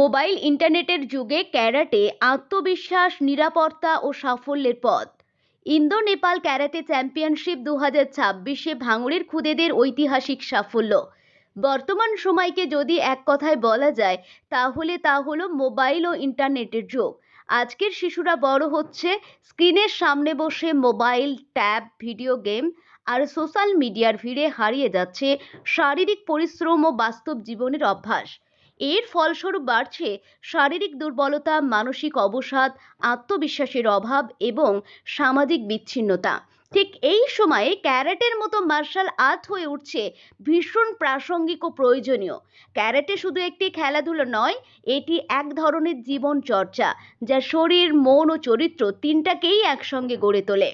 Mobile ইন্টারনেটের যুগে karate, আত্মবিশ্বাস, নিরাপত্তা ও সাফল্যের পথ। ইন্দো নেপাল ক্যারাটে চ্যাম্পিয়নশিপ দু হাজার ছাব্বিশে ভাঙড়ের খুদেদের ঐতিহাসিক সাফল্য। বর্তমান সময়কে যদি এক কথায় বলা যায়, তাহলে তা হলো মোবাইল ও ইন্টারনেটের যুগ। আজকের শিশুরা বড় হচ্ছে, স্ক্রিনের সামনে বসে মোবাইল, ট্যাব, ভিডিও গেম আর সোশ্যাল মিডিয়ার ভিড়ে হারিয়ে যাচ্ছে শারীরিক পরিশ্রম ও বাস্তব জীবনের অভ্যাস। এর ফলস্বরূপ বাড়ছে শারীরিক দুর্বলতা, মানসিক অবসাদ, আত্মবিশ্বাসের অভাব এবং সামাজিক বিচ্ছিন্নতা। ঠিক এই সময়ে ক্যারেটের মতো মার্শাল আর্ট হয়ে উঠছে ভীষণ প্রাসঙ্গিক ও প্রয়োজনীয়। ক্যারেটে শুধু একটি খেলাধুলো নয়, এটি এক ধরনের জীবন চর্চা যা শরীর, মন ও চরিত্র তিনটাকেই একসঙ্গে গড়ে তোলে।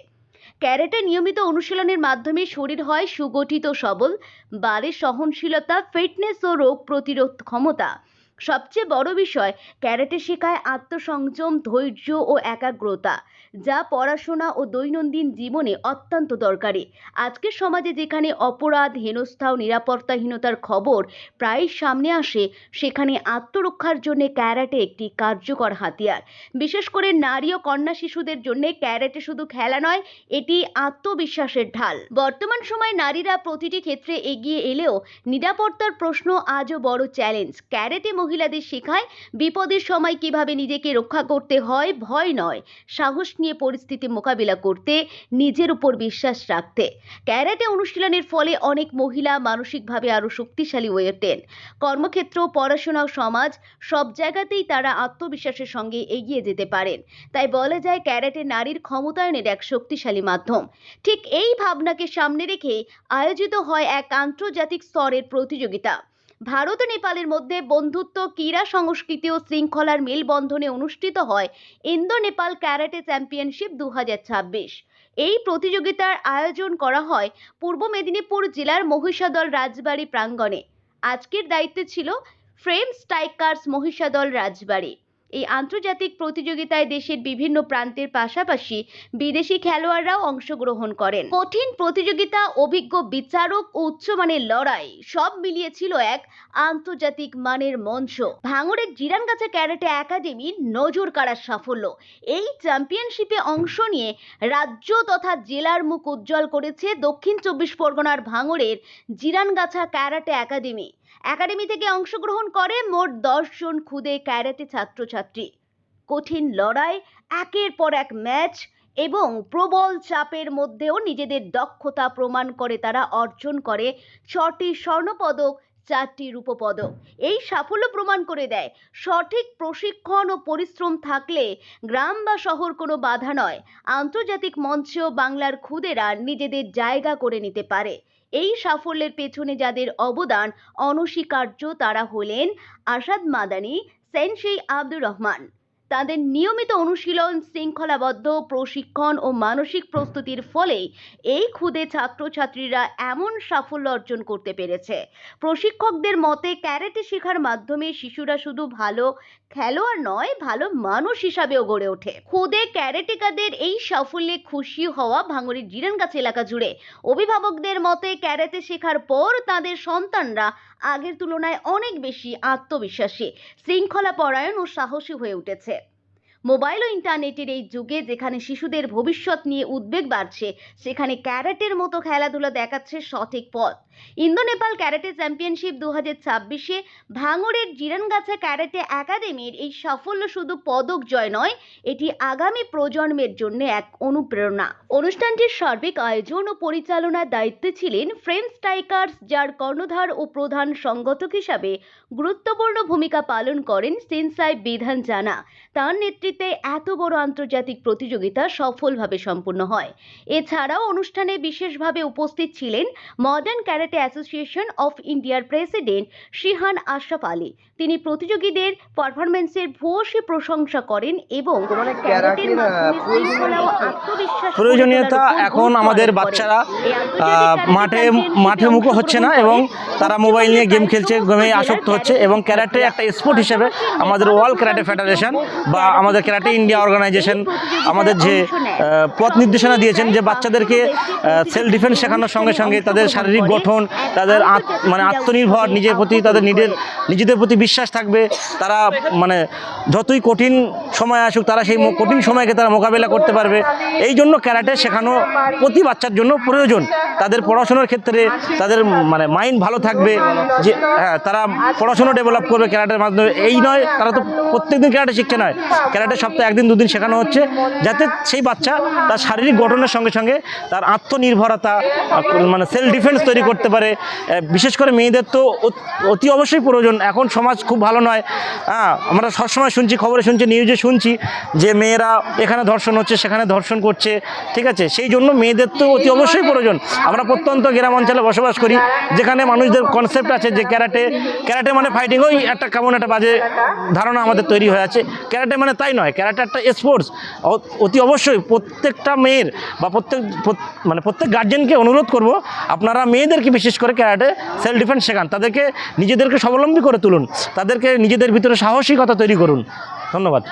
ক্যারেটে নিয়মিত অনুশীলনের মাধ্যমে শরীর হয় সুগঠিত সবল বাড়ে সহনশীলতা, ফিটনেস ও রোগ প্রতিরোধ ক্ষমতা। সবচেয়ে বড় বিষয়, ক্যারেটে শেখায় আত্মসংযম, ধৈর্য ও একাগ্রতা। যা পড়াশোনা ও দৈনন্দিন জীবনে অত্যন্ত দরকারি। আজকের সমাজে যেখানে অপরাধ হেনস্থা ও নিরাপত্তাহীনতার খবর প্রায় সামনে আসে, সেখানে আত্মরক্ষার জন্য ক্যারাটে একটি কার্যকর হাতিয়ার। বিশেষ করে নারী ও কন্যা শিশুদের জন্য ক্যারাটে শুধু খেলা নয়, এটি আত্মবিশ্বাসের ঢাল। বর্তমান সময়ে নারীরা প্রতিটি ক্ষেত্রে এগিয়ে এলেও নিরাপত্তার প্রশ্ন আজও বড় চ্যালেঞ্জ। ক্যারেটে মহিলাদের শেখায়, বিপদের সময় কীভাবে নিজেকে রক্ষা করতে হয়, ভয় নয়, সাহস নিয়ে পরিস্থিতি মোকাবিলা করতে নিজের উপর বিশ্বাস রাখতে। ক্যারাটে অনুশীলনের ফলে অনেক মহিলা মানসিকভাবে আরও শক্তিশালী হয়ে ওঠেন। কর্মক্ষেত্র, পড়াশোনা সমাজ সব জায়গাতেই তারা আত্মবিশ্বাসের সঙ্গে এগিয়ে যেতে পারেন। তাই বলা যায়, ক্যারাটে নারীর ক্ষমতায়নের এক শক্তিশালী মাধ্যম। ঠিক এই ভাবনাকে সামনে রেখে আয়োজিত হয় এক আন্তর্জাতিক স্তরের প্রতিযোগিতা। ভারত নেপালের মধ্যে বন্ধুত্ব, ক্রীড়া সংস্কৃতি ও শৃঙ্খলার মেলবন্ধনে অনুষ্ঠিত হয় ইন্দো নেপাল ক্যারাটে চ্যাম্পিয়নশিপ দু হাজার ছাব্বিশ। এই প্রতিযোগিতার আয়োজন করা হয় পূর্ব মেদিনীপুর জেলার মহিষাদল রাজবাড়ি প্রাঙ্গণে। আজকের দায়িত্বে ছিল ফ্রেম স্ট্রাইকার্স মহিষাদল রাজবাড়ি। এই আন্তর্জাতিক প্রতিযোগিতায় দেশের বিভিন্ন প্রান্তের পাশাপাশি বিদেশি খেলোয়াড়রাও অংশগ্রহণ করেন। কঠিন প্রতিযোগিতা, অভিজ্ঞ বিচারক ও উচ্চমানের লড়াই সব মিলিয়ে ছিল এক আন্তর্জাতিক মানের মঞ্চ। ভাঙড়ের জিরানগাছা ক্যারাটে একাডেমির নজর কাড়ার সাফল্য। এই চ্যাম্পিয়নশিপে অংশ নিয়ে রাজ্য তথা জেলার মুখ উজ্জ্বল করেছে দক্ষিণ চব্বিশ পরগনার ভাঙড়ের জিরানগাছা ক্যারাটে একাডেমি। একাডেমি থেকে অংশগ্রহণ করে মোট দশ জন খুদে ক্যারাটে ছাত্রছাত্রী। কঠিন লড়াই, একের পর এক ম্যাচ এবং প্রবল চাপের মধ্যেও নিজেদের দক্ষতা প্রমাণ করে তারা অর্জন করে ছটি স্বর্ণপদক, চারটি রূপপদক। এই সাফল্য প্রমাণ করে দেয়, সঠিক প্রশিক্ষণ ও পরিশ্রম থাকলে গ্রাম বা শহর কোনো বাধা নয়। আন্তর্জাতিক মঞ্চেও বাংলার খুদেরা নিজেদের জায়গা করে নিতে পারে। এই সাফল্যের পেছনে যাদের অবদান, অনস্বীকার্য তারা হলেন Asad Madani Senshi Abdul Rahman. তাদের নিয়মিত অনুশীলন শৃঙ্খলাবদ্ধ প্রশিক্ষণ ও মানসিক প্রস্তুতির ফলে এই ক্ষুদে ছাত্রছাত্রীরা এমন সাফল্য অর্জন করতে পেরেছে। প্রশিক্ষকদের মতে, ক্যারেটে শেখার মাধ্যমে শিশুরা শুধু ভালো খেলোয়াড় নয়, ভালো মানুষ হিসাবেও গড়ে ওঠে। খুদে ক্যারেটেকাদের এই সাফল্যে খুশি হওয়া ভাঙড়ির জিরানগাছ এলাকা জুড়ে। অভিভাবকদের মতে, ক্যারেটে শেখার পর তাদের সন্তানরা আগের তুলনায় অনেক বেশি আত্মবিশ্বাসী শৃঙ্খলা পরায়ণ ও সাহসী হয়ে উঠেছে। মোবাইল ও ইন্টারনেটের এই যুগে যেখানে শিশুদের ভবিষ্যৎ নিয়ে উদ্বেগ বাড়ছে, সেখানে ক্যারাটের মতো খেলাধুলা দেখাচ্ছে সঠিক পথ। ইন্দো নেপাল ক্যারাটে চ্যাম্পিয়নশিপ দু হাজার ছাব্বিশে ভাঙড়ের জিরানগাছা ক্যারাটে একাডেমির এই সাফল্য শুধু পদক জয় নয়, এটি আগামী প্রজন্মের জন্য এক অনুপ্রেরণা। অনুষ্ঠানটির সার্বিক আয়োজন ও পরিচালনার দায়িত্বে ছিলেন ফ্রেন্ড স্ট্রাইকার্স, যার কর্ণধার ও প্রধান সংগঠক হিসাবে গুরুত্বপূর্ণ ভূমিকা পালন করেন সেন্সাই বিধান জানা তার নেতৃত্বে এত বড় আন্তর্জাতিক প্রতিযোগিতা সফলভাবে সম্পূর্ণ হয়। এছাড়াও অনুষ্ঠানে বিশেষভাবে উপস্থিত ছিলেন মডার্ন ক্যারাটে অ্যাসোসিয়েশন অফ ইন্ডিয়ার প্রেসিডেন্ট শিহান আশরাফ আলী। তিনি প্রতিযোগীদের পারফরমেন্সের ভূয়সী প্রশংসা করেন এবং ক্যারাটের ক্যারাটের, মাধ্যমে শৃঙ্খলা ও আত্মবিশ্বাস প্রয়োজনীয়তা এখন আমাদের বাচ্চারা আহ, মাঠে মাঠে মুখো হচ্ছে না এবং তারা মোবাইল নিয়ে গেম খেলছে গেমে আসক্ত হচ্ছে এবং ক্যারাটে একটা স্পোর্ট হিসেবে আমাদের ওয়ার্ল্ড ক্যারাটে ফেডারেশন বা আমাদের আমাদের ক্যারাটে ইন্ডিয়া অর্গানাইজেশন আমাদের যে পথ নির্দেশনা দিয়েছেন যে বাচ্চাদেরকে সেলফ ডিফেন্স শেখানোর সঙ্গে সঙ্গে তাদের শারীরিক গঠন তাদের মানে আত্মনির্ভর নিজের প্রতি তাদের নিজের নিজেদের প্রতি বিশ্বাস থাকবে তারা মানে যতই কঠিন সময় আসুক তারা সেই কঠিন সময়কে তারা মোকাবেলা করতে পারবে। এই জন্য ক্যারাটে শেখানো প্রতি বাচ্চার জন্য প্রয়োজন। তাদের পড়াশোনার ক্ষেত্রে তাদের মানে মাইন্ড ভালো থাকবে যে হ্যাঁ তারা পড়াশোনা ডেভেলপ করবে ক্যারাটের মাধ্যমে। এই নয় তারা তো প্রত্যেকদিন ক্যারাটে শিখছে নয়। ক্যারাটে সপ্তাহে একদিন, দুদিন শেখানো হচ্ছে, যাতে সেই বাচ্চা তার শারীরিক গঠনের সঙ্গে সঙ্গে তার আত্মনির্ভরতা মানে সেলফ ডিফেন্স তৈরি করতে পারে। বিশেষ করে মেয়েদের তো অতি অবশ্যই প্রয়োজন। এখন সমাজ খুব ভালো নয়। হ্যাঁ আমরা সবসময় শুনছি, খবরে শুনছি নিউজে শুনছি যে মেয়েরা এখানে ধর্ষণ হচ্ছে, সেখানে ধর্ষণ করছে, ঠিক আছে? সেই জন্য মেয়েদের তো অতি অবশ্যই প্রয়োজন। আমরা প্রত্যন্ত গ্রাম অঞ্চলে বসবাস করি, যেখানে মানুষদের কনসেপ্ট আছে যে ক্যারাটে ক্যারাটে মানে ফাইটিং ওই একটা কেমন একটা বাজে ধারণা আমাদের তৈরি হয়ে আছে। ক্যারাটে মানে তাই নয় ক্যারাটে একটা স্পোর্টস অতি অবশ্যই প্রত্যেকটা মেয়ের বা প্রত্যেক মানে প্রত্যেক গার্জেনকে অনুরোধ করব, আপনারা মেয়েদেরকে বিশেষ করে ক্যারাটে সেলফ ডিফেন্স শেখান। তাদেরকে নিজেদেরকে স্বাবলম্বী করে তুলুন। তাদেরকে নিজেদের ভিতরে সাহসিকতা তৈরি করুন। ধন্যবাদ।